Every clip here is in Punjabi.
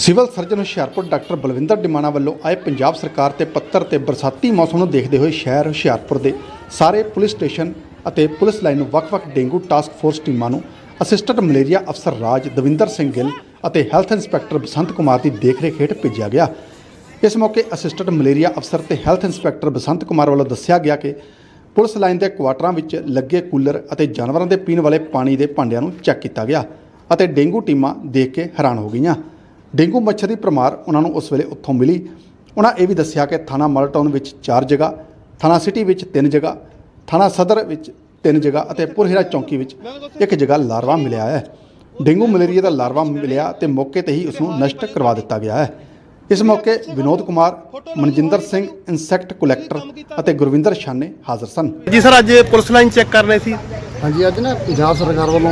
Civil surgeon Hoshiarpur doctor Balwinder Dimana ਵੱਲੋਂ ਆਏ ਪੰਜਾਬ ਸਰਕਾਰ ਤੇ ਪੱਤਰ ਤੇ ਬਰਸਾਤੀ ਮੌਸਮ ਨੂੰ ਦੇਖਦੇ ਹੋਏ ਸ਼ਹਿਰ ਹੁਸ਼ਿਆਰਪੁਰ ਦੇ ਸਾਰੇ ਪੁਲਿਸ ਸਟੇਸ਼ਨ ਅਤੇ ਪੁਲਿਸ ਲਾਈਨ ਨੂੰ ਵੱਖ-ਵੱਖ ਡੇਂਗੂ ਟਾਸਕ ਫੋਰਸ ਟੀਮਾਂ ਨੂੰ ਅਸਿਸਟੈਂਟ ਮਲੇਰੀਆ ਅਫਸਰ ਰਾਜ ਦਵਿੰਦਰ ਸਿੰਘ ਗਿੱਲ ਅਤੇ ਹੈਲਥ ਇੰਸਪੈਕਟਰ ਬਸੰਤ ਕੁਮਾਰ ਦੀ ਦੇਖਰੇਖ ਹੇਠ ਭੇਜਿਆ ਗਿਆ। ਇਸ ਮੌਕੇ ਅਸਿਸਟੈਂਟ ਮਲੇਰੀਆ ਅਫਸਰ ਤੇ ਹੈਲਥ ਇੰਸਪੈਕਟਰ ਬਸੰਤ ਕੁਮਾਰ ਵੱਲੋਂ ਦੱਸਿਆ ਗਿਆ ਕਿ ਪੁਲਿਸ ਲਾਈਨ ਦੇ ਕੁਆਟਰਾਂ ਵਿੱਚ ਲੱਗੇ ਕੂਲਰ ਅਤੇ ਜਾਨਵਰਾਂ ਦੇ ਪੀਣ ਵਾਲੇ ਪਾਣੀ ਦੇ ਭਾਂਡਿਆਂ ਨੂੰ ਚੈੱਕ ਕੀਤਾ ਗਿਆ ਅਤੇ ਡੇਂਗੂ ਟੀਮਾਂ ਦੇਖ ਕੇ ਹੈਰਾਨ ਹੋ ਗਈਆਂ। ਡੇਂਗੂ ਮੱਛਰ ਦੀ ਪ੍ਰਮਾਰ ਉਹਨਾਂ ਨੂੰ ਉਸ ਵੇਲੇ ਉੱਥੋਂ ਮਿਲੀ। ਉਹਨਾਂ ਇਹ ਵੀ ਦੱਸਿਆ ਕਿ ਥਾਣਾ ਮਲਟਾਊਨ ਵਿੱਚ 4 ਜਗ੍ਹਾ, ਥਾਣਾ ਸਿਟੀ ਵਿੱਚ 3 ਜਗ੍ਹਾ, ਥਾਣਾ ਸਦਰ ਵਿੱਚ 3 ਜਗ੍ਹਾ ਅਤੇ ਪੁਰਹਿਰਾ ਚੌਂਕੀ ਵਿੱਚ ਇੱਕ ਜਗ੍ਹਾ ਲਾਰਵਾ ਮਿਲਿਆ ਹੈ। ਡੇਂਗੂ ਮਲੇਰੀਆ ਦਾ ਲਾਰਵਾ ਮਿਲਿਆ ਤੇ ਮੌਕੇ ਤੇ ਹੀ ਉਸ ਨੂੰ ਨਸ਼ਟ ਕਰਵਾ ਦਿੱਤਾ ਗਿਆ ਹੈ। ਇਸ ਮੌਕੇ ਵਿਨੋਦ ਕੁਮਾਰ, ਮਨਜਿੰਦਰ ਸਿੰਘ, ਇਨਸੈਕਟ ਕਲੈਕਟਰ ਅਤੇ ਗੁਰਵਿੰਦਰ ਸ਼ਾਨੇ ਹਾਜ਼ਰ ਸਨ। ਜੀ ਸਰ, ਅੱਜ ਪੁਲਿਸ ਲਾਈਨ ਚੈੱਕ ਕਰਨੇ ਸੀ। ਹਾਂਜੀ ਅੱਜ ਨਾ ਪੰਜਾਬ ਸਰਕਾਰ ਵੱਲੋਂ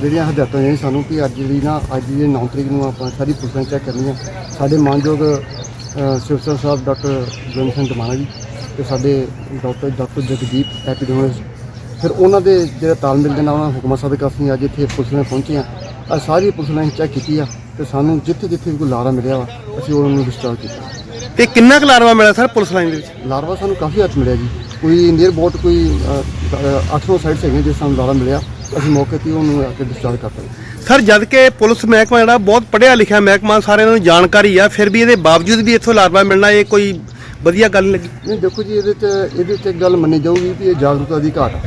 ਜਿਹੜੀਆਂ ਹਦਾਇਤਾਂ ਨੇ ਸਾਨੂੰ ਕਿ ਅੱਜ ਜਿਹੜੀ ਨਾ ਅੱਜ ਦੀ 9 ਤਰੀਕ ਨੂੰ ਆਪਾਂ ਸਾਰੀ ਪੁਲਿਸਾਂ ਚੈੱਕ ਕਰਨੀਆਂ। ਸਾਡੇ ਮਾਨਯੋਗ ਸਿਵਸਰ ਸਾਹਿਬ ਡਾਕਟਰ ਸਿੰਘ ਧਮਾਣਾ ਜੀ ਤੇ ਸਾਡੇ ਡਾਕਟਰ ਡਾਕਟਰ ਜਗਦੀਪ ਐਪੀਡੈਮਿਕ ਫਿਰ ਉਹਨਾਂ ਦੇ ਜਿਹੜਾ ਤਾਲਮੇਲ ਦੇ ਨਾਲ ਉਹਨਾਂ ਹੁਕਮਾਂ ਸਦਕਾ ਅਸੀਂ ਅੱਜ ਇੱਥੇ ਪੁਲਿਸ ਲਾਈਨ ਪਹੁੰਚੇ ਹਾਂ ਅੱਜ ਸਾਰੀ ਪੁਲਿਸ ਲਾਈਨ ਚੈੱਕ ਕੀਤੀ ਆ ਤੇ ਸਾਨੂੰ ਜਿੱਥੇ ਜਿੱਥੇ ਵੀ ਕੋਈ ਲਾਰਾ ਮਿਲਿਆ ਵਾ ਅਸੀਂ ਉਹਨਾਂ ਨੂੰ ਡਿਸਟਰਬ ਕੀਤਾ। ਤੇ ਕਿੰਨਾ ਕੁ ਲਾਰਵਾ ਮਿਲਿਆ ਸਰ ਪੁਲਿਸ ਲਾਈਨ ਦੇ ਵਿੱਚ? ਲਾਰਵਾ ਸਾਨੂੰ ਕਾਫੀ ਹੱਥ ਮਿਲਿਆ ਜੀ। ਕੋਈ ਨੀਅਰ ਬੋਟ ਕੋਈ 800 ਸਾਈਡਸ ਹੈਗੀਆਂ ਜਿਸ ਸਾਨੂੰ ਲਾਰਾ ਮਿਲਿਆ। ਅਸੀਂ ਮੌਕੇ ਤੇ ਹੀ ਉਹਨੂੰ ਆ ਕੇ ਡਿਸਚਾਰਜ ਕਰਤਾ ਜੀ ਸਰ ਜਦ ਕਿ ਪੁਲਿਸ ਮਹਿਕਮਾ ਜਿਹੜਾ ਬਹੁਤ ਪੜ੍ਹਿਆ ਲਿਖਿਆ ਮਹਿਕਮਾ ਸਾਰਿਆਂ ਨੂੰ ਜਾਣਕਾਰੀ ਆ ਫਿਰ ਵੀ ਇਹਦੇ ਬਾਵਜੂਦ ਵੀ ਇੱਥੋਂ ਲਾਰਵਾ ਮਿਲਣਾ ਇਹ ਕੋਈ ਵਧੀਆ ਗੱਲ ਨਹੀਂ ਲੱਗੀ। ਨਹੀਂ ਦੇਖੋ ਜੀ ਇਹਦੇ ਚ ਇਹਦੇ ਚ ਇੱਕ ਗੱਲ ਮੰਨੀ ਜਾਊਗੀ ਕਿ ਇਹ ਜਾਗਰੂਕਤਾ ਦੀ ਘਾਟ ਆ।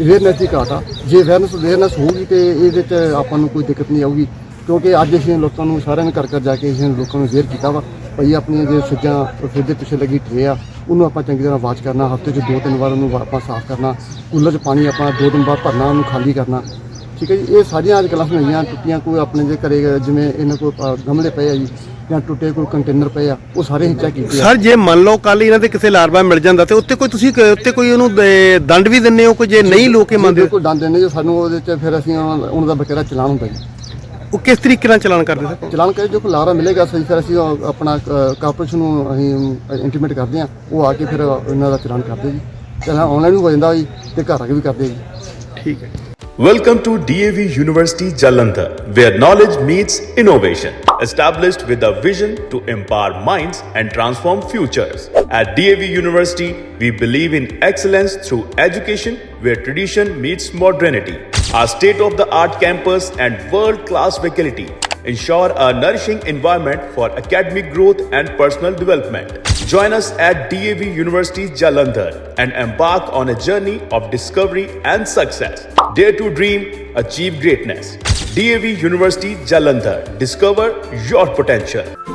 ਅਵੇਅਰਨੈਸ ਦੀ ਘਾਟ ਆ। ਜੇ ਅਵੇਅਰਨੈਸ ਅਵੇਅਰਨੈਸ ਹੋਊਗੀ ਤੇ ਇਹਦੇ ਚ ਆਪਾਂ ਨੂੰ ਕੋਈ ਦਿੱਕਤ ਨਹੀਂ ਆਊਗੀ। ਕਿਉਂਕਿ ਅੱਜ ਅਸੀਂ ਲੋਕਾਂ ਨੂੰ ਸਾਰਿਆਂ ਨੇ ਘਰ ਘਰ ਜਾ ਕੇ ਅਸੀਂ ਲੋਕਾਂ ਨੂੰ ਅਵੇਅਰ ਕੀਤਾ ਵਾ। ਭਈ ਆਪਣੀਆਂ ਜੇ ਸਿੱਜਾਂ ਫਰਿੱਜ ਦੇ ਪਿੱਛੇ ਲੱਗੀ ਟਰੇ ਆ ਉਹਨੂੰ ਆਪਾਂ ਚੰਗੀ ਤਰ੍ਹਾਂ ਵਾਸ਼ ਕਰਨਾ ਹਫ਼ਤੇ 'ਚ ਦੋ ਤਿੰਨ ਵਾਰ ਉਹਨੂੰ ਆਪਾਂ ਸਾਫ਼ ਕਰਨਾ ਕੂਲਰ 'ਚ ਪਾਣੀ ਆਪਾਂ ਦੋ ਦਿਨ ਬਾਅਦ ਭਰਨਾ ਉਹਨੂੰ ਖਾਲੀ ਕਰਨਾ। ਠੀਕ ਹੈ ਜੀ? ਇਹ ਸਾਰੀਆਂ ਅੱਜ ਕਲਾਸਾਂ ਹੋਈਆਂ ਟੁੱਟੀਆਂ ਕੋਈ ਆਪਣੇ ਜੇ ਘਰੇ ਜਿਵੇਂ ਇਹਨਾਂ ਕੋਲ ਗਮਲੇ ਪਏ ਆ ਜੀ ਜਾਂ ਟੁੱਟੇ ਕੋਈ ਕੰਟੇਨਰ ਪਏ ਆ ਉਹ ਸਾਰੇ ਹੀ ਚੈੱਕ ਕੀਤੇ ਸਰ ਜੇ ਮੰਨ ਲਓ ਕੱਲ ਇਹਨਾਂ ਦੇ ਕਿਸੇ ਲਾਰਵਾ ਮਿਲ ਜਾਂਦਾ ਤੇ ਉੱਤੇ ਕੋਈ ਤੁਸੀਂ ਉੱਤੇ ਕੋਈ ਉਹਨੂੰ ਦੰਡ ਵੀ ਦਿੰਦੇ ਹੋ ਕੋਈ ਜੇ ਨਹੀਂ ਲੋਕ ਮੰਨਦੇ? ਬਿਲਕੁਲ ਦੰਦ ਦਿੰਦੇ ਜੋ ਸਾਨੂੰ ਉਹਦੇ ਚ ਫਿਰ ਅਸੀਂ ਉਹਨਾਂ ਦਾ ਬਕਾਇਦਾ ਚਲਾਨ ਹੁੰਦਾ ਜੀ। ਉਹ ਕਿਸ ਤਰੀਕੇ ਨਾਲ ਚਲਾਨ ਕਰਦੇ ਸਰ ਚਲਾਨ ਕਰੇ ਜੋ ਕੋਈ ਲਾਰਾ ਮਿਲੇਗਾ ਸਹੀ ਫਿਰ ਅਸੀਂ ਉਹ ਆਪਣਾ ਕਾਰਪੋਰੇਸ਼ਨ ਨੂੰ ਅਸੀਂ ਇੰਟੀਮੇਟ ਕਰਦੇ ਆ ਉਹ ਆ ਕੇ ਫਿਰ ਇਹਨਾਂ ਦਾ ਚਲਾਨ ਕਰਦੇ ਜੀ ਚਲਾਨ ਆਨਲਾਈਨ ਵੀ ਹੋ ਜਾਂਦਾ ਜੀ ਤੇ ਘਰ ਆ ਕੇ ਵੀ ਕਰਦੇ ਜੀ ਠੀਕ ਹੈ Welcome to DAV University Jalandhar, where knowledge meets innovation. Established with a vision to empower minds and transform futures. At DAV University, we believe in excellence through education where tradition meets modernity. Our state of the art campus and world class faculty ensure a nourishing environment for academic growth and personal development. Join us at DAV University Jalandhar and embark on a journey of discovery and success. Dare to dream, achieve greatness. DAV University Jalandhar. Discover your potential.